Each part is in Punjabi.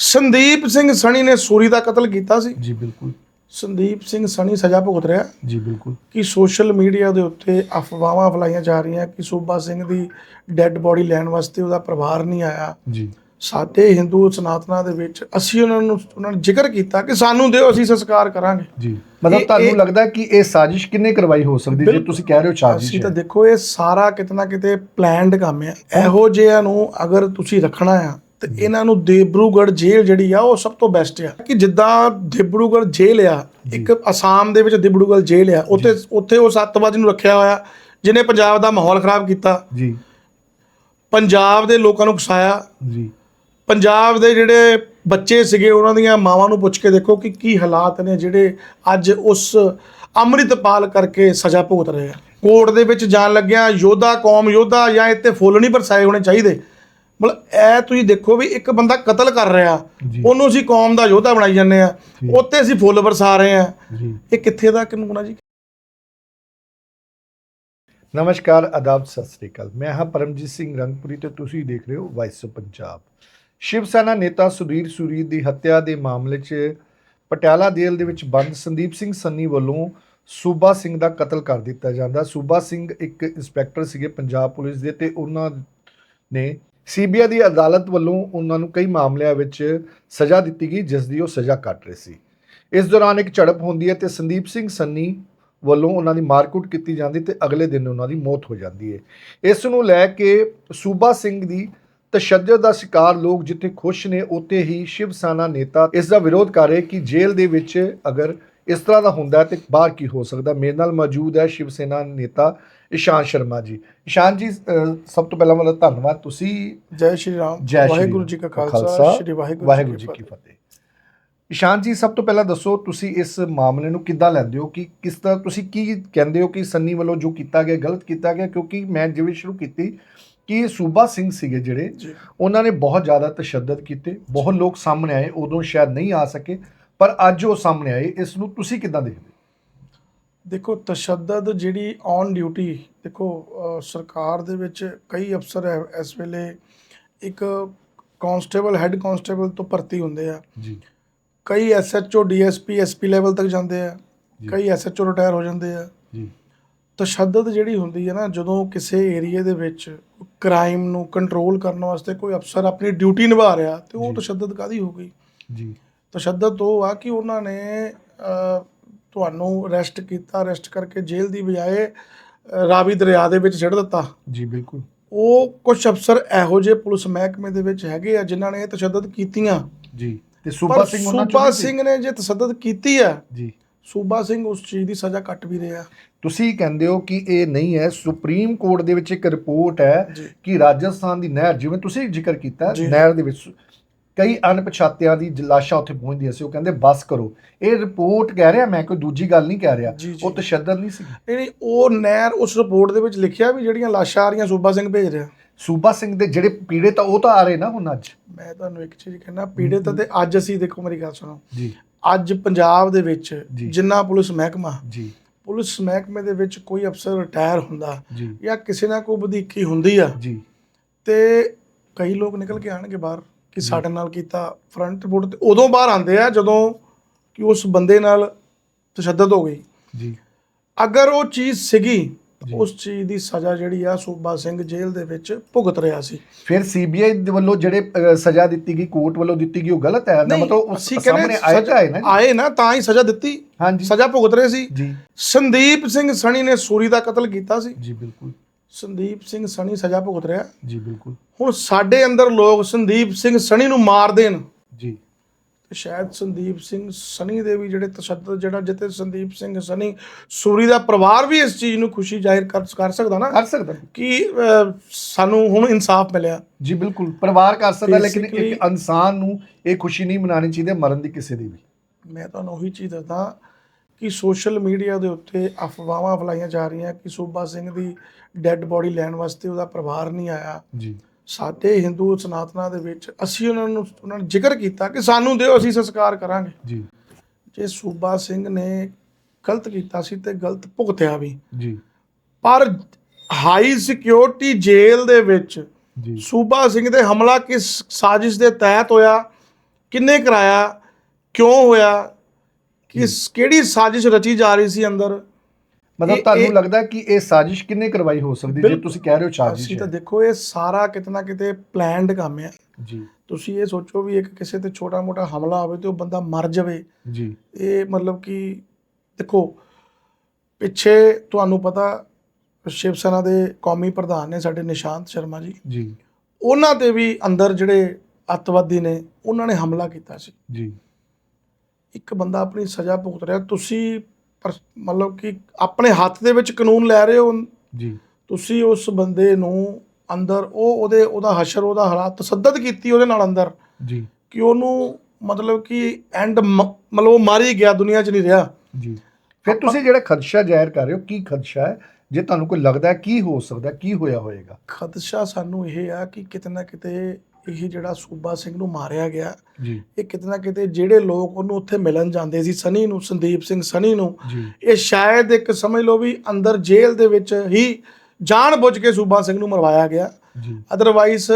ਸੰਦੀਪ ਸਿੰਘ ਸਣੀ ਨੇ ਸੂਰੀ ਦਾ ਕਤਲ ਕੀਤਾ ਸੀ। ਜੀ ਬਿਲਕੁਲ। ਸੰਦੀਪ ਸਿੰਘ ਸਣੀ ਸਜ਼ਾ ਭੁਗਤ ਰਿਹਾ। ਜੀ ਬਿਲਕੁਲ। ਕਿ ਸੋਸ਼ਲ ਮੀਡੀਆ ਦੇ ਉੱਤੇ ਅਫਵਾਹਾਂ ਫਲਾਈਆਂ ਜਾ ਰਹੀਆਂ ਕਿ ਸੂਬਾ ਸਿੰਘ ਦੀ ਡੈੱਡ ਬੋਡੀ ਲੈਣ ਵਾਸਤੇ ਉਹਦਾ ਪਰਿਵਾਰ ਨਹੀਂ ਆਇਆ? ਜੀ। ਸਾਡੇ ਹਿੰਦੂ ਸਨਾਤਨਾਂ ਦੇ ਵਿੱਚ ਅਸੀਂ ਉਹਨਾਂ ਨੂੰ ਉਹਨਾਂ ਨੇ ਜ਼ਿਕਰ ਕੀਤਾ ਕਿ ਸਾਨੂੰ ਦਿਓ ਅਸੀਂ ਸੰਸਕਾਰ ਕਰਾਂਗੇ। ਜੀ। ਮਤਲਬ ਤੁਹਾਨੂੰ ਲੱਗਦਾ ਕਿ ਇਹ ਸਾਜ਼ਿਸ਼ ਕਿੰਨੇ ਕਰਵਾਈ ਹੋ ਸਕਦੀ ਜੇ। ਤੁਸੀਂ ਕਹਿ ਰਹੇ ਹੋ ਸਾਜ਼ਿਸ਼ ਅਸੀਂ ਤਾਂ ਦੇਖੋ ਇਹ ਸਾਰਾ ਕਿਤਨਾ ਕਿਤੇ ਪਲਾਨਡ ਕੰਮ ਹੈ। ਇਹੋ ਜਿਹਿਆਂ ਨੂੰ ਅਗਰ ਤੁਸੀਂ ਰੱਖਣਾ ਆ ਤੇ ਇਹਨਾਂ ਨੂੰ ਦੇਬਰੂਗੜ ਜੇਲ੍ਹ ਜਿਹੜੀ ਆ ਉਹ ਸਭ ਤੋਂ ਬੈਸਟ ਆ। ਕਿ ਜਿੱਦਾਂ ਦੇਬਰੂਗੜ ਜੇਲ੍ਹ ਆ ਇੱਕ ਅਸਾਮ ਦੇ ਵਿੱਚ ਦੇਬਰੂਗੜ ਜੇਲ੍ਹ ਆ ਉੱਥੇ ਉੱਥੇ ਉਹ ਸੱਤਵਾਦੀ ਨੂੰ ਰੱਖਿਆ ਹੋਇਆ ਜਿਹਨੇ ਪੰਜਾਬ ਦਾ ਮਾਹੌਲ ਖਰਾਬ ਕੀਤਾ। ਜੀ। ਪੰਜਾਬ ਦੇ ਲੋਕਾਂ ਨੂੰ ਫਸਾਇਆ। ਜੀ। ਪੰਜਾਬ ਦੇ ਜਿਹੜੇ ਬੱਚੇ ਸੀਗੇ ਉਹਨਾਂ ਦੀਆਂ ਮਾਵਾਂ ਨੂੰ ਪੁੱਛ ਕੇ ਦੇਖੋ ਕਿ ਕੀ ਹਾਲਾਤ ਨੇ ਜਿਹੜੇ ਅੱਜ ਉਸ ਅੰਮ੍ਰਿਤਪਾਲ ਕਰਕੇ ਸਜ਼ਾ ਭੁਗਤ ਰਹੇ ਆ। ਕੋਰਟ ਦੇ ਵਿੱਚ ਜਾਣ ਲੱਗਿਆ ਯੋਧਾ ਕੌਮ ਯੋਧਾ ਜਾਂ ਇੱਥੇ ਫੁੱਲ ਨਹੀਂ ਬਰਸਾਏ ਹੋਣੇ ਚਾਹੀਦੇ। ਮਤਲਬ ਇਹ ਤੁਸੀਂ ਦੇਖੋ ਵੀ ਇੱਕ ਬੰਦਾ ਕਤਲ ਕਰ ਰਿਹਾ। ਉਹਨੂੰ ਅਸੀਂ ਕੌਮ ਦਾ ਯੋਧਾ ਬਣਾਈ ਜਾਂਦੇ ਆ। ਉੱਤੇ ਅਸੀਂ ਫੁੱਲ ਬਰਸਾ ਰਹੇ ਆ ਇਹ ਕਿੱਥੇ ਦਾ ਕਾਨੂੰਨ ਆ ਜੀ? ਨਮਸਕਾਰ ਆਦਾਬ ਸਤਿ ਸ੍ਰੀ ਅਕਾਲ। ਮੈਂ ਹਾਂ ਪਰਮਜੀਤ ਸਿੰਘ ਰੰਗਪੁਰੀ ਤੇ ਤੁਸੀਂ ਦੇਖ ਰਹੇ ਹੋ ਵਾਇਸ ਪੰਜਾਬ ਸ਼ਿਵ ਸੈਨਾ ਨੇਤਾ ਸੁਧੀਰ ਸੂਰੀ ਦੀ ਹੱਤਿਆ ਦੇ ਮਾਮਲੇ 'ਚ ਪਟਿਆਲਾ ਜੇਲ੍ਹ ਦੇ ਵਿੱਚ ਬੰਦ ਸੰਦੀਪ ਸਿੰਘ ਸੰਨੀ ਵੱਲੋਂ ਸੂਬਾ ਸਿੰਘ ਦਾ ਕਤਲ ਕਰ ਦਿੱਤਾ ਜਾਂਦਾ। ਸੂਬਾ ਸਿੰਘ ਇੱਕ ਇੰਸਪੈਕਟਰ ਸੀਗੇ ਪੰਜਾਬ ਪੁਲਿਸ ਦੇ ਤੇ ਉਹਨਾਂ ਨੇ ਸੀਬੀਆਈ ਦੀ ਅਦਾਲਤ ਵੱਲੋਂ ਉਹਨਾਂ ਨੂੰ ਕਈ ਮਾਮਲਿਆਂ ਵਿੱਚ ਸਜ਼ਾ ਦਿੱਤੀ ਗਈ, ਜਿਸ ਦੀ ਉਹ ਸਜ਼ਾ ਕੱਟ ਰਹੇ ਸੀ। ਇਸ ਦੌਰਾਨ ਇੱਕ ਝੜਪ ਹੁੰਦੀ ਹੈ ਤੇ ਸੰਦੀਪ ਸਿੰਘ ਸੰਨੀ ਵੱਲੋਂ ਉਹਨਾਂ ਦੀ ਮਾਰਕੁੱਟ ਕੀਤੀ ਜਾਂਦੀ ਤੇ ਅਗਲੇ ਦਿਨ ਉਹਨਾਂ ਦੀ ਮੌਤ ਹੋ ਜਾਂਦੀ ਹੈ। ਇਸ ਨੂੰ ਲੈ ਕੇ ਸੂਬਾ ਸਿੰਘ ਦੀ ਤਸ਼ੱਦਦ ਦਾ ਸ਼ਿਕਾਰ ਲੋਕ ਜਿੱਥੇ ਖੁਸ਼ ਨੇ, ਉੱਥੇ ਹੀ ਸ਼ਿਵ ਸੈਨਾ ਨੇਤਾ ਇਸ ਦਾ ਵਿਰੋਧ ਕਰ ਰਹੇ ਕਿ ਜੇਲ੍ਹ ਦੇ ਵਿੱਚ ਅਗਰ ਇਸ ਤਰ੍ਹਾਂ ਦਾ ਹੁੰਦਾ ਹੈ ਤੇ ਬਾਹਰ ਕੀ ਹੋ ਸਕਦਾ। ਮੇਰੇ ਨਾਲ ਮੌਜੂਦ ਹੈ ਸ਼ਿਵ ਸੈਨਾ ਨੇਤਾ ਇਸ਼ਾਨ ਸ਼ਰਮਾ ਜੀ। ਇਸ਼ਾਨ ਜੀ ਸਭ ਤੋਂ ਪਹਿਲਾਂ ਵਾਲਾ ਧੰਨਵਾਦ ਤੁਸੀਂ। ਜੈ ਸ਼੍ਰੀ ਰਾਮ। ਵਾਹਿਗੁਰੂ। ਜੀ ਕਾ ਖਾਲਸਾ ਸ਼੍ਰੀ ਵਾਹਿਗੁਰੂ ਜੀ ਕੀ ਫਤਿਹ। ਇਸ਼ਾਨ ਜੀ ਸਭ ਤੋਂ ਪਹਿਲਾਂ ਦੱਸੋ ਤੁਸੀਂ ਇਸ ਮਾਮਲੇ ਨੂੰ ਕਿੱਦਾਂ ਲੈਂਦੇ ਹੋ? ਕਿ ਕਿਸ ਤਰ੍ਹਾਂ ਤੁਸੀਂ ਕੀ ਕਹਿੰਦੇ ਹੋ ਕਿ ਸੰਨੀ ਵੱਲੋਂ ਜੋ ਕੀਤਾ ਗਿਆ ਗਲਤ ਕੀਤਾ ਗਿਆ? ਕਿਉਂਕਿ ਮੈਂ ਜਿਵੇਂ ਸ਼ੁਰੂ ਕੀਤੀ ਕਿ ਸੂਬਾ ਸਿੰਘ ਸੀਗੇ ਜਿਹੜੇ ਉਹਨਾਂ ਨੇ ਬਹੁਤ ਜ਼ਿਆਦਾ ਤਸ਼ੱਦਦ ਕੀਤੇ। ਬਹੁਤ ਲੋਕ ਸਾਹਮਣੇ ਆਏ ਉਦੋਂ ਸ਼ਾਇਦ ਨਹੀਂ ਆ ਸਕੇ ਪਰ ਅੱਜ ਉਹ ਸਾਹਮਣੇ ਆਏ। ਇਸ ਨੂੰ ਤੁਸੀਂ ਕਿੱਦਾਂ ਦੇਖਦੇ ਹੋ? ਦੇਖੋ ਤਸ਼ੱਦਦ ਜਿਹੜੀ ਔਨ ਡਿਊਟੀ ਦੇਖੋ ਸਰਕਾਰ ਦੇ ਵਿੱਚ ਕਈ ਅਫਸਰ ਇਸ ਵੇਲੇ ਇੱਕ ਕਾਂਸਟੇਬਲ ਹੈੱਡ ਕਾਂਸਟੇਬਲ ਤੋਂ ਭਰਤੀ ਹੁੰਦੇ ਆ। ਜੀ। ਕਈ ਐਸਐਚਓ ਡੀਐਸਪੀ ਐਸਪੀ ਲੈਵਲ ਤੱਕ ਜਾਂਦੇ ਆ। ਕਈ ਐਸਐਚਓ ਰਿਟਾਇਰ ਹੋ ਜਾਂਦੇ ਆ। ਜੀ। ਤਸ਼ੱਦਦ ਜਿਹੜੀ ਹੁੰਦੀ ਹੈ ਨਾ ਜਦੋਂ ਕਿਸੇ ਏਰੀਆ ਦੇ ਵਿੱਚ ਕ੍ਰਾਈਮ ਨੂੰ ਕੰਟਰੋਲ ਕਰਨ ਵਾਸਤੇ ਕੋਈ ਅਫਸਰ ਆਪਣੀ ਡਿਊਟੀ ਨਿਭਾ ਰਿਹਾ ਤੇ ਉਹ। ਤਸ਼ੱਦਦ ਕਾਦੀ ਹੋ ਗਈ? ਜੀ। ਤਸ਼ੱਦਦ ਉਹ ਆ ਕਿ ਉਹਨਾਂ ਨੇ ਤੁਹਾਨੂੰ ਅਰੈਸਟ ਕੀਤਾ ਅਰੈਸਟ ਕਰਕੇ ਜੇਲ੍ਹ ਦੀ ਬਜਾਏ ਰਾਵੀ ਦਰਿਆ ਦੇ ਵਿੱਚ ਛੱਡ ਦਿੱਤਾ। ਜੀ ਬਿਲਕੁਲ। ਉਹ ਕੁਝ ਅਫਸਰ ਇਹੋ ਜਿਹੇ ਪੁਲਿਸ ਮਹਿਕਮੇ ਦੇ ਵਿੱਚ ਹੈਗੇ ਆ ਜਿਨ੍ਹਾਂ ਨੇ ਇਹ ਤਸ਼ੱਦਦ ਕੀਤੀਆਂ। ਜੀ ਤੇ ਸੂਬਾ ਪਰ ਸਿੰਘ ਉਹਨਾਂ ਚੋਂ ਸੂਬਾ ਨਹੀਂ ਸੀ? ਸਿੰਘ ਨੇ ਜੇ ਤਸ਼ੱਦਦ ਕੀਤੀ ਆ ਜੀ। ਸੂਬਾ ਸਿੰਘ ਉਸ ਚੀਜ਼ ਦੀ ਸਜ਼ਾ ਕੱਟ ਵੀ ਰਿਹਾ। ਤੁਸੀਂ ਕਹਿੰਦੇ ਹੋ ਕਿ ਇਹ ਨਹੀਂ ਹੈ ਸੁਪਰੀਮ ਕੋਰਟ ਦੇ ਵਿੱਚ ਇੱਕ ਰਿਪੋਰਟ ਹੈ ਜੀ। ਕਿ ਰਾਜਸਥਾਨ ਦੀ ਨਹਿਰ ਜਿਵੇਂ ਤੁਸੀਂ ਜ਼ਿਕਰ ਕੀਤਾ ਜੀ। ਨਹਿਰ ਦੇ ਵਿੱਚ ਕਈ ਅਣਪਛਾਤਿਆਂ ਦੀ ਲਾਸ਼ਾਂ ਉੱਥੇ ਪਹੁੰਚਦੀਆਂ ਸੀ। ਉਹ ਕਹਿੰਦੇ ਬਸ ਕਰੋ। ਇਹ ਰਿਪੋਰਟ ਕਹਿ ਰਿਹਾ ਮੈਂ ਕੋਈ ਦੂਜੀ ਗੱਲ ਨਹੀਂ ਕਹਿ ਰਿਹਾ। ਉਹ ਤਸ਼ੱਦਦ ਨਹੀਂ ਸੀ। ਨਹੀਂ ਉਹ ਨਹਿਰ ਉਸ ਰਿਪੋਰਟ ਦੇ ਵਿੱਚ ਲਿਖਿਆ ਵੀ ਜਿਹੜੀਆਂ ਲਾਸ਼ਾਂ ਆ ਰਹੀਆਂ ਸੂਬਾ ਸਿੰਘ ਭੇਜ ਰਿਹਾ। ਸੂਬਾ ਸਿੰਘ ਦੇ ਜਿਹੜੇ ਪੀੜੇ ਤਾਂ ਉਹ ਤਾਂ ਆ ਰਹੇ ਨਾ ਹੁਣ ਅੱਜ। ਮੈਂ ਤੁਹਾਨੂੰ ਇੱਕ ਚੀਜ਼ ਕਹਿਣਾ ਪੀੜਤ ਤੇ ਅੱਜ ਅਸੀਂ ਦੇਖੋ ਮੇਰੀ ਗੱਲ ਸੁਣੋ। ਜੀ। ਅੱਜ ਪੰਜਾਬ ਦੇ ਵਿੱਚ। ਜਿੰਨਾ ਪੁਲਿਸ ਮਹਿਕਮਾ ਜੀ। ਪੁਲਿਸ ਮਹਿਕਮੇ ਦੇ ਵਿੱਚ ਕੋਈ ਅਫਸਰ ਰਿਟਾਇਰ ਹੁੰਦਾ ਜੀ ਕਿਸੇ ਨਾਲ ਕੋਈ ਵਧੀਕੀ ਹੁੰਦੀ ਆ ਜੀ। ਤੇ ਕਈ ਲੋਕ ਨਿਕਲ ਕੇ ਆਣਗੇ ਬਾਹਰ। ਕਿ ਸਾਡੇ ਨਾਲ ਕੀਤਾ ਫਰੰਟ ਰਿਪੋਰਟ ਤੇ ਉਦੋਂ ਬਾਹਰ ਆਉਂਦੇ ਆ ਜਦੋਂ ਕਿ ਉਸ ਬੰਦੇ ਨਾਲ ਤਸ਼ੱਦਦ ਹੋ ਗਈ। ਜੀ। ਅਗਰ ਉਹ ਚੀਜ਼ ਸੀਗੀ। ਉਸ ਚੀਜ਼ ਦੀ ਸਜ਼ਾ ਜਿਹੜੀ ਆ ਸੂਬਾ ਸਿੰਘ ਜੇਲ੍ਹ ਦੇ ਵਿੱਚ ਭੁਗਤ ਰਿਹਾ ਸੀ। ਫਿਰ ਸੀਬੀਆਈ ਦੇ ਵੱਲੋਂ ਜਿਹੜੇ ਸਜ਼ਾ ਦਿੱਤੀ ਗਈ ਕੋਰਟ ਵੱਲੋਂ ਦਿੱਤੀ ਗਈ ਉਹ ਗਲਤ ਹੈ? ਨਾ ਮਤਲਬ ਉਸ ਸਾਹਮਣੇ ਆਏ ਤਾਂ ਆਏ ਨਾ। ਆਏ ਨਾ ਤਾਂ ਹੀ ਸਜ਼ਾ ਦਿੱਤੀ। ਹਾਂਜੀ। ਸਜ਼ਾ ਭੁਗਤ ਰਹੇ ਸੀ। ਜੀ। ਸੰਦੀਪ ਸਿੰਘ ਸਣੀ ਨੇ ਸੂਰੀ ਦਾ ਕਤਲ ਕੀਤਾ ਸੀ। ਜੀ ਬਿਲਕੁਲ। ਸੰਦੀਪ ਸਿੰਘ ਸਣੀ ਸਜ਼ਾ ਭੁਗਤ ਰਿਹਾ। ਜੀ ਬਿਲਕੁਲ। ਹੁਣ ਸਾਡੇ ਅੰਦਰ ਲੋਕ ਸੰਦੀਪ ਸਿੰਘ ਸਣੀ ਨੂੰ ਮਾਰ ਦੇਣ। ਜੀ। ਤੇ ਸ਼ਾਇਦ ਸੰਦੀਪ ਸਿੰਘ ਸਣੀ ਦੇ ਵੀ ਜਿਹੜੇ ਤਸ਼ੱਦਦ ਜਿਹੜਾ ਜਿੱਤੇ ਸੰਦੀਪ ਸਿੰਘ ਸਣੀ ਸੂਰੀ ਦਾ ਪਰਿਵਾਰ ਵੀ ਇਸ ਚੀਜ਼ ਨੂੰ ਖੁਸ਼ੀ ਜ਼ਾਹਿਰ ਕਰ ਕਰ ਸਕਦਾ ਨਾ। ਕਰ ਸਕਦਾ। ਕਿ ਅਹ, ਸਾਨੂੰ ਹੁਣ ਇਨਸਾਫ ਮਿਲਿਆ। ਜੀ ਬਿਲਕੁਲ। ਪਰਿਵਾਰ ਕਰ ਸਕਦਾ ਲੇਕਿਨ Basically- ਇੱਕ ਇਨਸਾਨ ਨੂੰ ਇਹ ਖੁਸ਼ੀ ਨਹੀਂ ਮਨਾਣੀ ਚਾਹੀਦੀ ਮਰਨ ਦੀ ਕਿਸੇ ਦੀ ਵੀ। ਮੈਂ ਤੁਹਾਨੂੰ ਉਹੀ ਚੀਜ਼ ਦੱਸਦਾ ਕਿ ਸੋਸ਼ਲ ਮੀਡੀਆ ਦੇ ਉੱਤੇ ਅਫਵਾਹਾਂ ਫਲਾਈਆਂ ਜਾ ਰਹੀਆਂ ਕਿ ਸੂਬਾ ਸਿੰਘ ਦੀ ਡੈੱਡ ਬੋਡੀ ਲੈਣ ਵਾਸਤੇ ਉਹਦਾ ਪਰਿਵਾਰ ਨਹੀਂ ਆਇਆ। ਜੀ। ਸਾਡੇ ਹਿੰਦੂ ਸਨਾਤਨਾਂ ਦੇ ਵਿੱਚ ਅਸੀਂ ਉਹਨਾਂ ਨੂੰ ਉਹਨਾਂ ਨੇ ਜ਼ਿਕਰ ਕੀਤਾ ਕਿ ਸਾਨੂੰ ਦਿਓ ਅਸੀਂ ਸੰਸਕਾਰ ਕਰਾਂਗੇ। ਜੀ। ਜੇ ਸੂਬਾ ਸਿੰਘ ਨੇ ਗਲਤ ਕੀਤਾ ਸੀ ਤੇ ਗਲਤ ਭੁਗਤਿਆ ਵੀ। ਜੀ। ਪਰ ਹਾਈ ਸਿਕਿਉਰਿਟੀ ਜੇਲ੍ਹ ਦੇ ਵਿੱਚ ਜੀ। ਸੂਬਾ ਸਿੰਘ ਦੇ ਹਮਲਾ ਕਿਸ ਸਾਜ਼ਿਸ਼ ਦੇ ਤਹਿਤ ਹੋਇਆ ਕਿੰਨੇ ਕਰਾਇਆ ਕਿਉਂ ਹੋਇਆ ਕਿਸ ਕਿਹੜੀ ਸਾਜ਼ਿਸ਼ ਰਚੀ ਜਾ ਰਹੀ ਸੀ ਅੰਦਰ? ਮਤਲਬ ਤੁਹਾਨੂੰ ਲੱਗਦਾ ਕਿ ਇਹ ਸਾਜ਼ਿਸ਼ ਕਿੰਨੇ ਕਰਵਾਈ ਹੋ ਸਕਦੀ ਜੇ। ਤੁਸੀਂ ਕਹਿ ਰਹੇ ਹੋ ਸਾਜ਼ਿਸ਼ ਅਸੀਂ ਤਾਂ ਦੇਖੋ ਇਹ ਸਾਰਾ ਕਿਤੇ ਨਾ ਕਿਤੇ ਪਲਾਨਡ ਕੰਮ ਹੈ। ਜੀ। ਤੁਸੀਂ ਇਹ ਸੋਚੋ ਵੀ ਇੱਕ ਕਿਸੇ ਤੇ ਛੋਟਾ ਮੋਟਾ ਹਮਲਾ ਹੋਵੇ ਤੇ ਉਹ ਬੰਦਾ ਮਰ ਜਾਵੇ। ਜੀ। ਇਹ ਮਤਲਬ ਕਿ ਦੇਖੋ ਪਿੱਛੇ ਤੁਹਾਨੂੰ ਪਤਾ ਸ਼ਿਵ ਸੈਨਾ ਦੇ ਕੌਮੀ ਪ੍ਰਧਾਨ ਨੇ ਸਾਡੇ ਨਿਸ਼ਾਂਤ ਸ਼ਰਮਾ ਜੀ। ਜੀ। ਉਹਨਾਂ ਤੇ ਵੀ ਅੰਦਰ ਜਿਹੜੇ ਅੱਤਵਾਦੀ ਨੇ ਉਹਨਾਂ ਨੇ ਹਮਲਾ ਕੀਤਾ ਸੀ। ਜੀ। ਇੱਕ ਬੰਦਾ ਆਪਣੀ ਸਜ਼ਾ ਭੁਗਤ ਰਿਹਾ ਤੁਸੀਂ ਮਤਲਬ ਕਿ ਆਪਣੇ ਹੱਥ ਦੇ ਵਿੱਚ ਕਾਨੂੰਨ ਲੈ ਰਹੇ ਹੋ। ਜੀ। ਤੁਸੀਂ ਉਸ ਬੰਦੇ ਨੂੰ ਅੰਦਰ ਉਹ ਉਹਦੇ ਉਹਦਾ ਹਸ਼ਰ ਉਹਦਾ ਹਾਲਾਤ ਤਸੱਦਦ ਕੀਤੀ ਉਹਦੇ ਨਾਲ ਅੰਦਰ। ਜੀ। ਕਿ ਉਹਨੂੰ ਮਤਲਬ ਕਿ ਐਂਡ ਮਤਲਬ ਉਹ ਮਰ ਗਿਆ ਦੁਨੀਆ 'ਚ ਨਹੀਂ ਰਿਹਾ। ਜੀ। ਫਿਰ ਤੁਸੀਂ ਜਿਹੜਾ ਖਦਸ਼ਾ ਜ਼ਾਹਿਰ ਕਰ ਰਹੇ ਹੋ ਕੀ ਖਦਸ਼ਾ ਹੈ? ਜੇ ਤੁਹਾਨੂੰ ਕੋਈ ਲੱਗਦਾ ਕੀ ਹੋ ਸਕਦਾ ਕੀ ਹੋਇਆ ਹੋਏਗਾ? ਖਦਸ਼ਾ ਸਾਨੂੰ ਇਹ ਆ ਕਿ ਕਿਤੇ ਨਾ ਕਿਤੇ ਇਹ ਜਿਹੜਾ ਸੂਬਾ ਸਿੰਘ ਨੂੰ ਮਾਰਿਆ ਗਿਆ। ਜੀ। ਇਹ ਕਿਤੇ ਨਾ ਕਿਤੇ ਜਿਹੜੇ ਲੋਕ ਉਹਨੂੰ ਉੱਥੇ ਮਿਲਣ ਜਾਂਦੇ ਸੀ ਸਨੀ ਨੂੰ ਸੰਦੀਪ ਸਿੰਘ ਸਨੀ ਨੂੰ ਇਹ ਸ਼ਾਇਦ ਇੱਕ ਸਮਝ ਲਓ ਵੀ ਅੰਦਰ ਜੇਲ੍ਹ ਦੇ ਵਿੱਚ ਹੀ ਜਾਣ ਬੁੱਝ ਕੇ ਸੂਬਾ ਸਿੰਘ ਨੂੰ ਮਰਵਾਇਆ ਗਿਆ। ਅਦਰਵਾਈਜ਼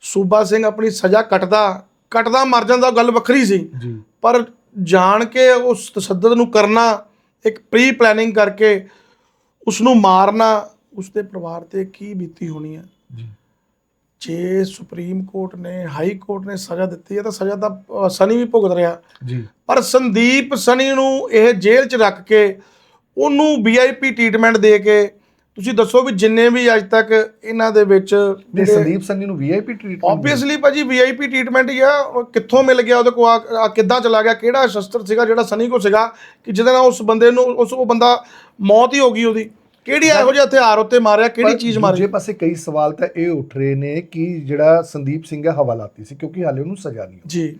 ਸੂਬਾ ਸਿੰਘ ਆਪਣੀ ਸਜ਼ਾ ਕੱਟਦਾ ਕੱਟਦਾ ਮਰ ਜਾਂਦਾ ਗੱਲ ਵੱਖਰੀ ਸੀ। ਪਰ ਜਾਣ ਕੇ ਉਸ ਤਸੱਦਦ ਨੂੰ ਕਰਨਾ ਇੱਕ ਪ੍ਰੀ ਪਲੈਨਿੰਗ ਕਰਕੇ ਉਸ ਨੂੰ ਮਾਰਨਾ ਉਸ ਦੇ ਪਰਿਵਾਰ ਤੇ ਕੀ ਬੀਤੀ ਹੋਣੀ ਹੈ। ਜੀ। ਜੇ ਸੁਪਰੀਮ ਕੋਰਟ ਨੇ ਹਾਈ ਕੋਰਟ ਨੇ ਸਜ਼ਾ ਦਿੱਤੀ ਹੈ ਤਾਂ ਸਜ਼ਾ ਤਾਂ ਸਨੀ ਵੀ ਭੁਗਤ ਰਿਹਾ। ਜੀ। ਪਰ ਸੰਦੀਪ ਸਨੀ ਨੂੰ ਇਹ ਜੇਲ੍ਹ 'ਚ ਰੱਖ ਕੇ ਉਹਨੂੰ ਵੀਆਈਪੀ ਟ੍ਰੀਟਮੈਂਟ ਦੇ ਕੇ ਤੁਸੀਂ ਦੱਸੋ ਵੀ ਜਿੰਨੇ ਵੀ ਅੱਜ ਤੱਕ ਇਹਨਾਂ ਦੇ ਵਿੱਚ ਨੇ ਸੰਦੀਪ ਸੰਨੀ ਨੂੰ ਵੀਆਈਪੀ ਟ੍ਰੀਟਮੈਂਟ ਆਬਵੀਅਸਲੀ ਭਾਜੀ ਵੀਆਈਪੀ ਟ੍ਰੀਟਮੈਂਟ ਹੀ ਆ ਉਹ ਕਿੱਥੋਂ ਮਿਲ ਗਿਆ ਉਹਦੇ ਆ- ਆ ਕਿੱਦਾਂ ਚਲਾ ਗਿਆ ਕਿਹੜਾ ਸ਼ਸਤਰ ਸੀਗਾ ਜਿਹੜਾ ਸਨੀ ਕੋ ਸੀਗਾ ਕਿ ਜਿਹਦੇ ਨਾਲ ਉਸ ਬੰਦੇ ਨੂੰ ਉਸ ਉਹ ਬੰਦਾ ਮੌਤ ਹੀ ਹੋ ਗਈ ਉਹਦੀ। ਕਿਹੜੀ ਇਹੋ ਜਿਹਾ ਹਥਿਆਰ ਉੱਤੇ ਮਾਰਿਆ ਕਿਹੜੀ ਚੀਜ਼ ਮਾਰੀ? ਦੂਜੇ ਪਾਸੇ ਕਈ ਸਵਾਲ ਤਾਂ ਇਹ ਉੱਠ ਰਹੇ ਨੇ ਕਿ ਜਿਹੜਾ ਸੰਦੀਪ ਸਿੰਘ ਹੈ ਹਵਾਲਾਤੀ ਸੀ ਕਿਉਂਕਿ ਹਾਲੇ ਉਹਨੂੰ ਸਜ਼ਾ ਨਹੀਂ ਹੋਈ। ਜੀ।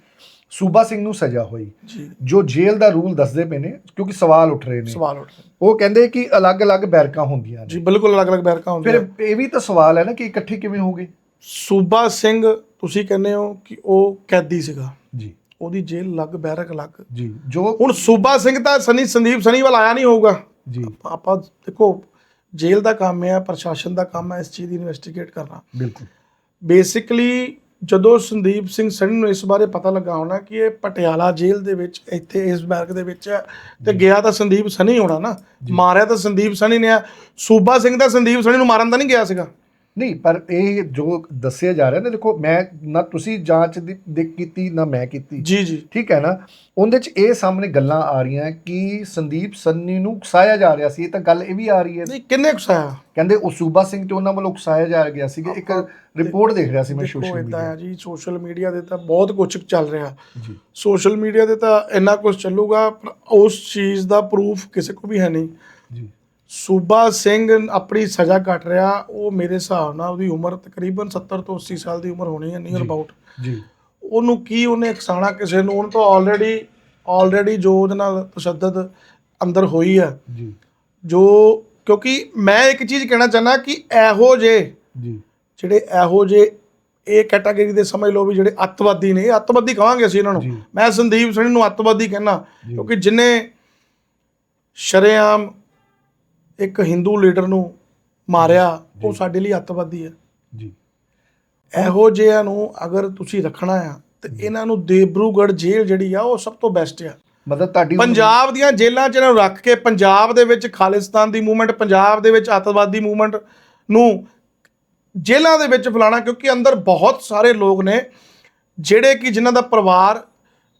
ਸੂਬਾ ਸਿੰਘ ਨੂੰ ਸਜ਼ਾ ਹੋਈ। ਜੀ। ਜੋ ਜੇਲ੍ਹ ਦਾ ਰੂਲ ਦੱਸਦੇ ਪਏ ਨੇ ਕਿਉਂਕਿ ਸਵਾਲ ਉੱਠ ਰਹੇ ਨੇ। ਸਵਾਲ ਉੱਠ ਉਹ ਕਹਿੰਦੇ ਕਿ ਅਲੱਗ-ਅਲੱਗ ਬੈਰਕਾਂ ਹੁੰਦੀਆਂ ਜੀ ਨੇ ਬਿਲਕੁਲ ਅਲੱਗ-ਅਲੱਗ ਬੈਰਕਾਂ ਹੁੰਦੀਆਂ ਫਿਰ ਇਹ ਵੀ ਤਾਂ ਸਵਾਲ ਹੈ ਨਾ ਕਿ ਇਕੱਠੇ ਕਿਵੇਂ ਹੋਗੇ? ਸੂਬਾ ਸਿੰਘ ਤੁਸੀਂ ਕਹਿੰਦੇ ਹੋ ਕਿ ਉਹ ਕੈਦੀ ਸੀਗਾ। ਜੀ। ਉਹਦੀ ਜੇਲ੍ਹ ਅਲੱਗ ਬੈਰਕ ਅਲੱਗ ਜੀ ਜੋ ਹੁਣ ਸੂਬਾ ਸਿੰਘ ਤਾਂ ਸਨੀ ਸੰਦੀਪ ਸਨੀ ਵੱਲ ਆਇਆ ਨਹੀਂ ਹੋਊਗਾ। ਜੀ। ਆਪਾਂ ਦੇਖੋ ਜੇਲ੍ਹ ਦਾ ਕੰਮ ਹੈ ਪ੍ਰਸ਼ਾਸਨ ਦਾ ਕੰਮ ਹੈ ਇਸ ਚੀਜ਼ ਦੀ ਇਨਵੈਸਟੀਗੇਟ ਕਰਨਾ। ਬਿਲਕੁਲ। ਬੇਸਿਕਲੀ ਜਦੋਂ ਸੰਦੀਪ ਸਿੰਘ ਸਣੀ ਨੂੰ ਇਸ ਬਾਰੇ ਪਤਾ ਲੱਗਾ ਹੋਣਾ ਕਿ ਇਹ ਪਟਿਆਲਾ ਜੇਲ੍ਹ ਦੇ ਵਿੱਚ ਇੱਥੇ ਇਸ ਬੈਰਕ ਦੇ ਵਿੱਚ ਹੈ ਤੇ ਗਿਆ ਤਾਂ ਸੰਦੀਪ ਸਣੀ ਹੋਣਾ ਨਾ। ਮਾਰਿਆ ਤਾਂ ਸੰਦੀਪ ਸਣੀ ਨੇ ਆ। ਸੂਬਾ ਸਿੰਘ ਤਾਂ ਸੰਦੀਪ ਸਣੀ ਨੂੰ ਮਾਰਨ ਤਾਂ ਨਹੀਂ ਗਿਆ ਸੀਗਾ। ਨਹੀਂ ਪਰ ਇਹ ਜੋ ਦੱਸਿਆ ਜਾ ਰਿਹਾ ਨਾ ਦੇਖੋ ਮੈਂ ਨਾ ਤੁਸੀਂ ਜਾਂਚ ਦੀ ਕੀਤੀ ਨਾ ਮੈਂ ਕੀਤੀ। ਜੀ ਜੀ। ਠੀਕ ਹੈ ਨਾ? ਉਹਦੇ ਚ ਇਹ ਸਾਹਮਣੇ ਗੱਲਾਂ ਆ ਰਹੀਆਂ ਕਿ ਸੰਦੀਪ ਸੰਨੀ ਨੂੰ ਉਕਸਾਇਆ ਜਾ ਰਿਹਾ ਸੀ ਇਹ ਤਾਂ ਗੱਲ ਇਹ ਵੀ ਆ ਰਹੀ ਹੈ। ਨਹੀਂ ਕਿੰਨੇ ਕੁਸਾਇਆ ਕਹਿੰਦੇ ਉਹ ਸੂਬਾ ਸਿੰਘ ਤੇ ਉਹਨਾਂ ਵੱਲੋਂ ਉਕਸਾਇਆ ਜਾ ਗਿਆ ਸੀ ਇੱਕ ਰਿਪੋਰਟ ਦੇਖ ਰਿਹਾ ਸੀ ਮੈਂ ਸੋਸ਼ਲ ਮੀਡੀਆ ਹੈ ਜੀ ਸੋਸ਼ਲ ਮੀਡੀਆ ਦੇ ਤਾਂ ਬਹੁਤ ਕੁਝ ਚੱਲ ਰਿਹਾ। ਜੀ। ਸੋਸ਼ਲ ਮੀਡੀਆ ਤੇ ਤਾਂ ਇੰਨਾ ਕੁਝ ਚੱਲੂਗਾ ਪਰ ਉਸ ਚੀਜ਼ ਦਾ ਪ੍ਰੂਫ ਕਿਸੇ ਕੋ ਵੀ ਹੈ ਨਹੀਂ। ਜੀ। ਸੂਬਾ ਸਿੰਘ ਆਪਣੀ ਸਜ਼ਾ ਕੱਟ ਰਿਹਾ ਉਹ ਮੇਰੇ ਹਿਸਾਬ ਨਾਲ ਉਹਦੀ ਉਮਰ ਤਕਰੀਬਨ 70 ਤੋਂ 80 ਸਾਲ ਦੀ ਉਮਰ ਹੋਣੀ ਹੈ ਨੀਅਰ। ਅਬਾਊਟ ਜੀ ਉਹਨੂੰ ਕੀ ਉਹਨੇ ਇਕਸਾਣਾ ਕਿਸੇ ਨੂੰ ਉਹਨੂੰ ਤਾਂ ਆਲਰੇਡੀ ਆਲਰੇਡੀ ਜੋ ਉਹਦੇ ਨਾਲ ਤਸ਼ੱਦਦ ਅੰਦਰ ਹੋਈ ਹੈ ਜੀ ਜੋ ਕਿਉਂਕਿ ਮੈਂ ਇੱਕ ਚੀਜ਼ ਕਹਿਣਾ ਚਾਹਨਾ ਕਿ ਇਹੋ ਜੇ ਜੀ ਜਿਹੜੇ ਇਹੋ ਜੇ ਇਹ ਕੈਟਾਗਰੀ ਦੇ ਸਮਝ ਲਓ ਵੀ ਜਿਹੜੇ ਅੱਤਵਾਦੀ ਨੇ ਅੱਤਵਾਦੀ ਕਹਾਂਗੇ ਅਸੀਂ ਇਹਨਾਂ। ਨੂੰ ਮੈਂ ਸੰਦੀਪ ਸਿੰਘ ਨੂੰ ਅੱਤਵਾਦੀ ਕਹਿਣਾ। ਕਿਉਂਕਿ ਜਿਨੇ ਸ਼ਰੇਆਮ ਇੱਕ ਹਿੰਦੂ ਲੀਡਰ ਨੂੰ ਮਾਰਿਆ ਉਹ। ਸਾਡੇ ਲਈ ਅੱਤਵਾਦੀ ਹੈ। ਜੀ। ਇਹੋ ਜਿਹਿਆਂ ਨੂੰ ਅਗਰ ਤੁਸੀਂ ਰੱਖਣਾ ਆ ਤੇ ਇਹਨਾਂ ਨੂੰ ਦੇਬਰੂਗੜ੍ਹ ਜੇਲ੍ਹ ਜਿਹੜੀ ਆ ਉਹ ਸਭ ਤੋਂ ਬੈਸਟ ਆ। ਮਤਲਬ ਤੁਹਾਡੀ ਪੰਜਾਬ ਦੀਆਂ ਜੇਲ੍ਹਾਂ 'ਚ ਇਹਨਾਂ ਨੂੰ ਰੱਖ ਕੇ ਪੰਜਾਬ ਦੇ ਵਿੱਚ ਖਾਲਿਸਤਾਨ ਦੀ ਮੂਵਮੈਂਟ ਪੰਜਾਬ ਦੇ ਵਿੱਚ ਅੱਤਵਾਦੀ ਮੂਵਮੈਂਟ ਨੂੰ ਜੇਲ੍ਹਾਂ ਦੇ ਵਿੱਚ ਫਲਾਣਾ ਕਿਉਂਕਿ ਅੰਦਰ ਬਹੁਤ ਸਾਰੇ ਲੋਕ ਨੇ ਜਿਹੜੇ ਕਿ ਜਿਨ੍ਹਾਂ ਦਾ ਪਰਿਵਾਰ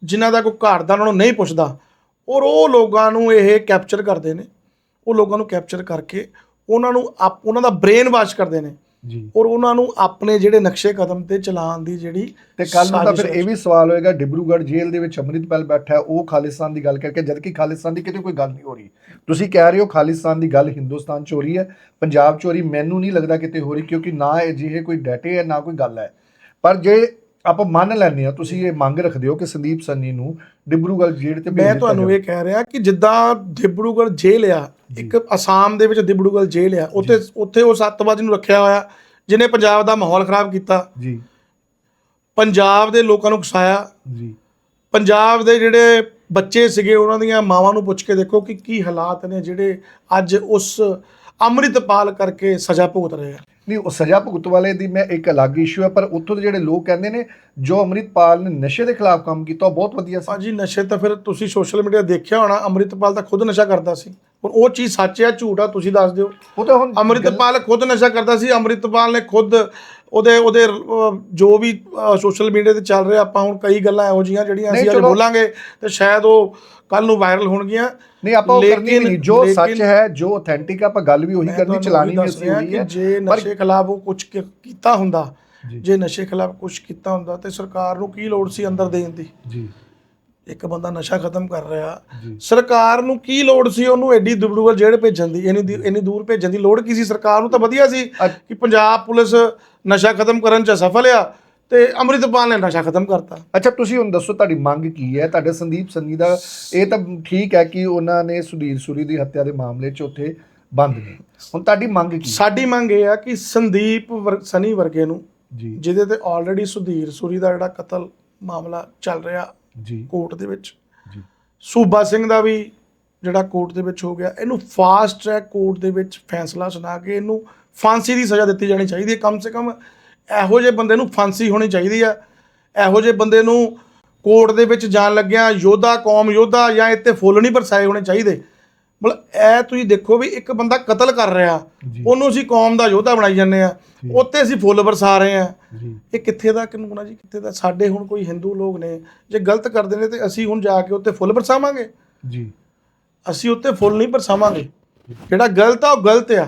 ਜਿਨ੍ਹਾਂ ਦਾ ਕੋਈ ਘਰ ਦਾ ਉਹਨਾਂ ਨੂੰ ਨਹੀਂ ਪੁੱਛਦਾ ਔਰ ਉਹ ਲੋਕਾਂ ਨੂੰ ਇਹ ਕੈਪਚਰ ਕਰਦੇ ਨੇ। ਉਹ ਲੋਕਾਂ ਨੂੰ ਕੈਪਚਰ ਕਰਕੇ ਉਹਨਾਂ ਨੂੰ ਆਪ- ਉਹਨਾਂ ਦਾ ਬ੍ਰੇਨ ਵਾਸ਼ ਕਰਦੇ ਨੇ। ਜੀ। ਔਰ ਉਹਨਾਂ ਨੂੰ ਆਪਣੇ ਜਿਹੜੇ ਨਕਸ਼ੇ ਕਦਮ ਤੇ ਚਲਾਉਣ ਦੀ ਜਿਹੜੀ ਤੇ ਕੱਲ ਨੂੰ ਤਾਂ ਫਿਰ ਇਹ ਵੀ ਸਵਾਲ ਹੋਏਗਾ ਡਿਬਰੂਗੜ੍ਹ ਜੇਲ੍ਹ ਦੇ ਵਿੱਚ ਅੰਮ੍ਰਿਤਪਾਲ ਬੈਠਾ ਹੈ ਉਹ ਖਾਲਿਸਤਾਨ ਦੀ ਗੱਲ ਕਰਕੇ ਜਦਕਿ ਖਾਲਿਸਤਾਨ ਦੀ ਕਿਤੇ ਕੋਈ ਗੱਲ ਨਹੀਂ ਹੋ ਰਹੀ। ਤੁਸੀਂ ਕਹਿ ਰਹੇ ਹੋ ਖਾਲਿਸਤਾਨ ਦੀ ਗੱਲ ਹਿੰਦੁਸਤਾਨ 'ਚ ਹੋ ਰਹੀ ਹੈ ਪੰਜਾਬ 'ਚ ਹੋ ਰਹੀ ਮੈਨੂੰ ਨਹੀਂ ਲੱਗਦਾ ਕਿਤੇ ਹੋ ਰਹੀ ਕਿਉਂਕਿ ਨਾ ਅਜਿਹੇ ਕੋਈ ਡਾਟੇ ਹੈ ਨਾ ਕੋਈ ਗੱਲ ਹੈ। ਪਰ ਜੇ ਆਪਾਂ ਮੰਨ ਲੈਂਦੇ ਆ ਤੁਸੀਂ ਇਹ ਮੰਗ ਰੱਖਦੇ ਹੋ ਕਿ ਸੰਦੀਪ ਸੰਨੀ ਨੂੰ ਡਿਬਰੂਗੜ੍ਹ ਜੇਲ੍ਹ ਤੇ ਭੇਜ ਮੈਂ ਦਿੱਤਾ ਤੁਹਾਨੂੰ ਇਹ ਕਹਿ ਰਿਹਾ ਕਿ ਜਿੱਦਾਂ ਦਿਬੜੂਗੜ੍ਹ ਜੇਲ੍ਹ ਆ ਇੱਕ ਅਸਾਮ ਦੇ ਵਿੱਚ ਦਿਬੜੂਗੜ੍ਹ ਜੇਲ੍ਹ ਆ ਉੱਥੇ ਉੱਥੇ ਉਸ ਅੱਤਵਾਦੀ ਨੂੰ ਰੱਖਿਆ ਹੋਇਆ ਜਿਹਨੇ ਪੰਜਾਬ ਦਾ ਮਾਹੌਲ ਖਰਾਬ ਕੀਤਾ। ਜੀ। ਪੰਜਾਬ ਦੇ ਲੋਕਾਂ ਨੂੰ ਉਕਸਾਇਆ ਜੀ। ਪੰਜਾਬ ਦੇ ਜਿਹੜੇ ਬੱਚੇ ਸੀਗੇ ਉਹਨਾਂ ਦੀਆਂ ਮਾਵਾਂ ਨੂੰ ਪੁੱਛ ਕੇ ਦੇਖੋ ਕਿ ਕੀ ਹਾਲਾਤ ਨੇ ਜਿਹੜੇ ਅੱਜ ਉਸ ਅੰਮ੍ਰਿਤਪਾਲ ਕਰਕੇ ਸਜ਼ਾ ਭੁਗਤ ਰਹੇ ਆ। ਨਹੀਂ ਉਹ ਸਜ਼ਾ ਭੁਗਤ ਵਾਲੇ ਦੀ ਮੈਂ ਇੱਕ ਅਲੱਗ ਇਸ਼ੂ ਹੈ ਪਰ ਉੱਥੋਂ ਦੇ ਜਿਹੜੇ ਲੋਕ ਕਹਿੰਦੇ ਨੇ ਜੋ ਅੰਮ੍ਰਿਤਪਾਲ ਨੇ ਨਸ਼ੇ ਦੇ ਖਿਲਾਫ ਕੰਮ ਕੀਤਾ ਉਹ ਬਹੁਤ ਵਧੀਆ ਸੀ। ਭਾਜੀ ਨਸ਼ੇ ਤਾਂ ਫਿਰ ਤੁਸੀਂ ਸੋਸ਼ਲ ਮੀਡੀਆ ਦੇਖਿਆ ਹੋਣਾ ਅੰਮ੍ਰਿਤਪਾਲ ਤਾਂ ਖੁਦ ਨਸ਼ਾ ਕਰਦਾ ਸੀ। ਹੁਣ ਉਹ ਚੀਜ਼ ਸੱਚ ਹੈ ਝੂਠ ਆ ਤੁਸੀਂ ਦੱਸ ਦਿਓ। ਉਹ ਤਾਂ ਹੁਣ ਅੰਮ੍ਰਿਤਪਾਲ ਖੁਦ ਨਸ਼ਾ ਕਰਦਾ ਸੀ ਅੰਮ੍ਰਿਤਪਾਲ ਨੇ ਖੁਦ ਉਹਦੇ ਉਹਦੇ ਅਹ, ਜੋ ਵੀ ਸੋਸ਼ਲ ਮੀਡੀਆ ਤੇ ਚੱਲ ਰਿਹਾ ਆਪਾਂ ਹੁਣ ਕਈ ਗੱਲਾਂ ਇਹੋ ਜੀਆਂ ਜਿਹੜੀਆਂ ਨਹੀਂ, ਅਸੀਂ ਅੱਜ ਚਲੋ। ਬੋਲਾਂਗੇ ਤੇ ਸ਼ਾਇਦ ਉਹ ਕੱਲ ਨੂੰ ਵਾਇਰਲ ਹੋਣਗੀਆਂ। ਨਹੀਂ ਆਪਾਂ ਉਹ ਕਰਨੀ ਲੇਕਿਨ- ਨਹੀਂ। ਜੋ ਸੱਚ ਲੇਕਿਨ- ਹੈ ਜੋ ਆਥੈਂਟਿਕ ਆਪਾਂ ਗੱਲ ਵੀ ਉਹੀ ਮੈਂ ਕਰਨੀ ਤੁਹਾਨੂੰ ਚਲਾਣੀ ਉਹੀ ਵੀ ਦੱਸ ਅਸੀਂ ਰਿਹਾ ਉਹੀ ਕਿ ਹੈ। ਜੇ ਪਰ ਨਸ਼ੇ ਖਿਲਾਫ ਉਹ ਕੁਝ ਕੀਤਾ ਹੁੰਦਾ ਜੀ। ਜੇ ਨਸ਼ੇ ਖਿਲਾਫ ਕੁਝ ਕੀਤਾ ਹੁੰਦਾ ਤੇ ਸਰਕਾਰ ਨੂੰ ਕੀ ਲੋੜ ਸੀ ਅੰਦਰ ਦੇਣ ਦੀ? ਜੀ। ਇੱਕ ਬੰਦਾ ਨਸ਼ਾ ਖਤਮ ਕਰ ਰਿਹਾ। ਜੀ। ਸਰਕਾਰ ਨੂੰ ਕੀ ਲੋੜ ਸੀ ਉਹਨੂੰ ਐਡੀ ਦੁਬੜੂਵਲ ਜੇਲ੍ਹ ਭੇਜਣ ਦੀ? ਇੰਨੀ ਦੀ- ਇੰਨੀ ਦੂਰ ਭੇਜਣ ਦੀ ਲੋੜ ਕੀ ਸੀ? ਸਰਕਾਰ ਨੂੰ ਤਾਂ ਵਧੀਆ ਸੀ ਅੱਛਾ। ਕਿ ਪੰਜਾਬ ਪੁਲਿਸ ਨਸ਼ਾ ਖਤਮ ਕਰਨ ਚ ਸਫਲ ਆ ਤੇ ਅੰਮ੍ਰਿਤਪਾਲ ਨੇ ਨਸ਼ਾ ਖਤਮ ਕਰਤਾ। ਅੱਛਾ ਤੁਸੀਂ ਹੁਣ ਦੱਸੋ ਤੁਹਾਡੀ ਮੰਗ ਕੀ ਹੈ? ਤੁਹਾਡੇ ਸੰਦੀਪ ਸੰਨੀ ਦਾ ਇਹ ਤਾਂ ਠੀਕ ਹੈ ਕਿ ਉਹਨਾਂ ਨੇ ਸੁਧੀਰ ਸੂਰੀ ਦੀ ਹੱਤਿਆ ਦੇ ਮਾਮਲੇ 'ਚ ਉੱਥੇ ਬੰਦ ਨੇ। ਹੁਣ ਤੁਹਾਡੀ ਮੰਗ ਕੀ? ਸਾਡੀ ਮੰਗ ਇਹ ਆ ਕਿ ਸੰਦੀਪ ਸਨੀ ਵਰਗੇ ਨੂੰ ਜੀ। ਜਿਹਦੇ ਤੇ ਆਲਰੇਡੀ ਸੁਧੀਰ ਸੂਰੀ ਦਾ ਜਿਹੜਾ ਕਤਲ ਮਾਮਲਾ ਚੱਲ ਰਿਹਾ ਜੀ। ਕੋਰਟ ਦੇ ਵਿੱਚ। ਜੀ। ਸੂਬਾ ਸਿੰਘ ਦਾ ਵੀ ਜਿਹੜਾ ਕੋਰਟ ਦੇ ਵਿੱਚ ਹੋ ਗਿਆ ਇਹਨੂੰ ਫਾਸਟ ਟਰੈਕ ਕੋਰਟ ਦੇ ਵਿੱਚ ਫੈਸਲਾ ਸੁਣਾ ਕੇ ਇਹਨੂੰ ਫਾਂਸੀ ਦੀ ਸਜ਼ਾ ਦਿੱਤੀ ਜਾਣੀ ਚਾਹੀਦੀ ਹੈ। ਕਮ ਸੇ ਕਮ ਇਹੋ ਜਿਹੇ ਬੰਦੇ ਨੂੰ ਫਾਂਸੀ ਹੋਣੀ ਚਾਹੀਦੀ ਆ ਇਹੋ ਜਿਹੇ ਬੰਦੇ ਨੂੰ ਕੋਰਟ ਦੇ ਵਿੱਚ ਜਾਣ ਲੱਗਿਆ ਯੋਧਾ ਕੌਮ ਯੋਧਾ ਜਾਂ ਇੱਥੇ ਫੁੱਲ ਨਹੀਂ ਬਰਸਾਏ ਹੋਣੇ ਚਾਹੀਦੇ। ਮਤਲਬ ਇਹ ਤੁਸੀਂ ਦੇਖੋ ਵੀ ਇੱਕ ਬੰਦਾ ਕਤਲ ਕਰ ਰਿਹਾ। ਉਹਨੂੰ ਅਸੀਂ ਕੌਮ ਦਾ ਯੋਧਾ ਬਣਾਈ ਜਾਂਦੇ ਆ। ਉੱਤੇ ਅਸੀਂ ਫੁੱਲ ਬਰਸਾ ਰਹੇ ਆ ਇਹ ਕਿੱਥੇ ਦਾ ਕਾਨੂੰਨ ਆ ਜੀ? ਕਿੱਥੇ ਦਾ? ਸਾਡੇ ਹੁਣ ਕੋਈ ਹਿੰਦੂ ਲੋਕ ਨੇ ਜੇ ਗਲਤ ਕਰਦੇ ਨੇ ਤੇ ਅਸੀਂ ਹੁਣ ਜਾ ਕੇ ਉੱਤੇ ਫੁੱਲ ਬਰਸਾਵਾਂਗੇ। ਜੀ। ਅਸੀਂ ਉੱਤੇ ਫੁੱਲ ਨਹੀਂ ਬਰਸਾਵਾਂਗੇ ਜਿਹੜਾ ਗਲਤ ਆ ਉਹ ਗਲਤ ਆ।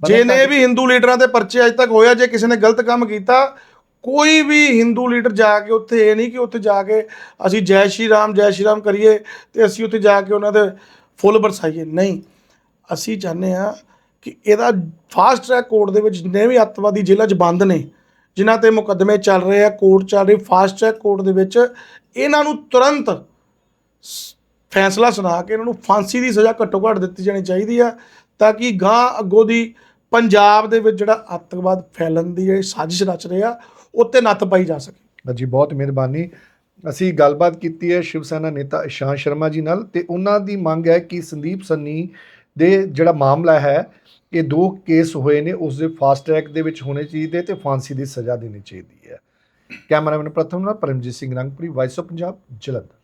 ਜਿਹਨੇ ਵੀ ਹਿੰਦੂ ਲੀਡਰਾਂ ਦੇ ਪਰਚੇ ਅਜ ਤੱਕ ਹੋਇਆ ਜੇ ਕਿਸੇ ਨੇ ਗਲਤ ਕੰਮ ਕੀਤਾ ਕੋਈ ਵੀ ਹਿੰਦੂ ਲੀਡਰ ਜਾ ਕੇ ਉੱਥੇ ਇਹ ਨਹੀਂ ਕਿ ਉੱਥੇ ਜਾ ਕੇ ਅਸੀਂ ਜੈ ਸ਼੍ਰੀ ਰਾਮ ਜੈ ਸ਼੍ਰੀ ਰਾਮ ਕਰੀਏ ਤੇ ਅਸੀਂ ਉੱਥੇ ਜਾ ਕੇ ਉਹਨਾਂ ਦੇ ਫੁੱਲ ਬਰਸਾਈਏ। ਨਹੀਂ ਅਸੀਂ ਚਾਹੁੰਦੇ ਆ ਕਿ ਇਹਦਾ ਫਾਸਟ ਟਰੈਕ ਕੋਰਟ ਦੇ ਵਿੱਚ ਜਿੰਨੇ ਵੀ ਅੱਤਵਾਦੀ ਜੇਲ੍ਹਾਂ 'ਚ ਬੰਦ ਨੇ ਜਿਨ੍ਹਾਂ ਤੇ ਮੁਕੱਦਮੇ ਚੱਲ ਰਹੇ ਆ ਕੋਰਟ ਚੱਲ ਰਹੀ ਫਾਸਟ ਟਰੈਕ ਕੋਰਟ ਦੇ ਵਿੱਚ ਇਹਨਾਂ ਨੂੰ ਤੁਰੰਤ ਫੈਸਲਾ ਸੁਣਾ ਕੇ ਇਹਨਾਂ ਨੂੰ ਫਾਂਸੀ ਦੀ ਸਜ਼ਾ ਘੱਟੋ ਘੱਟ ਦਿੱਤੀ ਜਾਣੀ ਚਾਹੀਦੀ ਆ, ਤਾਂ ਕਿ ਗਾਂ ਅੱਗੋਂ ਦੀ ਪੰਜਾਬ ਦੇ ਵਿੱਚ ਜਿਹੜਾ ਅੱਤਵਾਦ ਫੈਲਣ ਦੀ ਜਿਹੜੀ ਸਾਜ਼ਿਸ਼ ਰਚ ਰਹੇ ਆ ਉੱਤੇ ਨੱਤ ਪਾਈ ਜਾ ਸਕੇ। ਜੀ ਬਹੁਤ ਮਿਹਰਬਾਨੀ। ਅਸੀਂ ਗੱਲਬਾਤ ਕੀਤੀ ਹੈ ਸ਼ਿਵ ਸੈਨਾ ਨੇਤਾ ਇਸ਼ਾਂਤ ਸ਼ਰਮਾ ਜੀ ਨਾਲ ਤੇ ਉਹਨਾਂ ਦੀ ਮੰਗ ਹੈ ਕਿ ਸੰਦੀਪ ਸੰਨੀ ਦੇ ਜਿਹੜਾ ਮਾਮਲਾ ਹੈ, ਇਹ ਦੋ ਕੇਸ ਹੋਏ ਨੇ, ਉਸ ਦੇ ਫਾਸਟ ਟਰੈਕ ਦੇ ਵਿੱਚ ਹੋਣੇ ਚਾਹੀਦੇ ਤੇ ਫਾਂਸੀ ਦੀ ਸਜ਼ਾ ਦੇਣੀ ਚਾਹੀਦੀ ਹੈ। ਕੈਮਰਾਮੈਨ ਪ੍ਰਥਮ ਨਾਲ ਪਰਮਜੀਤ ਸਿੰਘ ਰੰਗਪੁਰੀ ਵਾਇਸ ਆਫ ਪੰਜਾਬ ਜਲੰਧਰ।